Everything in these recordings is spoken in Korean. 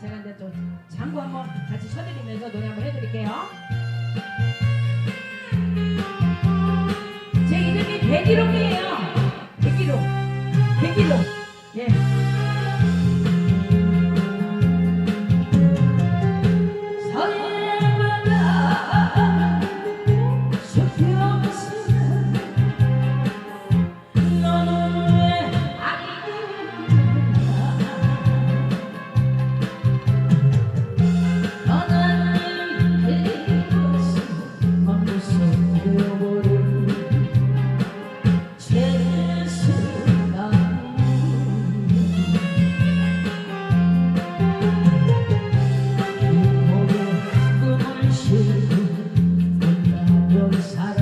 제가 이제 또 장구 한번 같이 쳐드리면서 노래 한번 해드릴게요. 제 이름이 백일옥이에요. Don't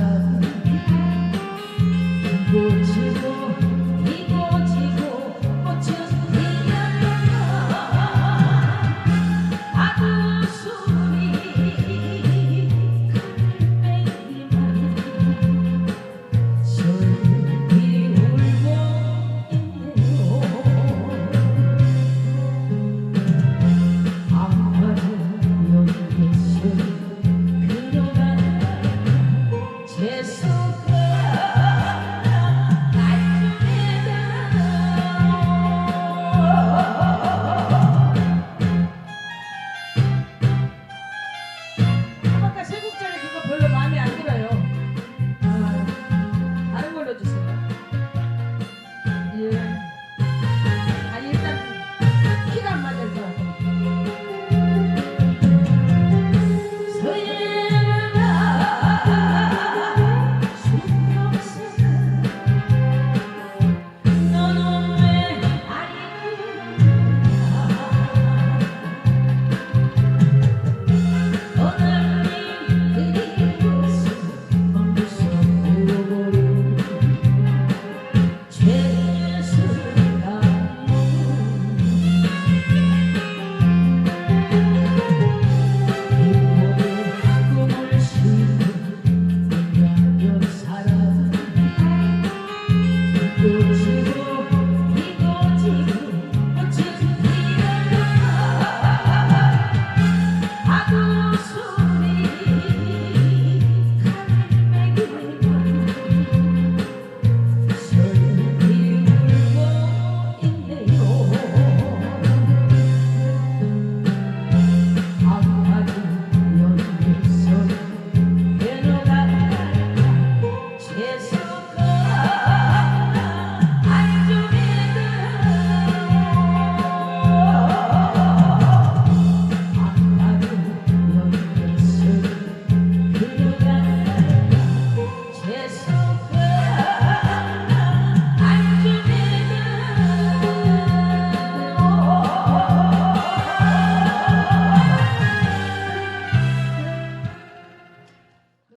Jesus.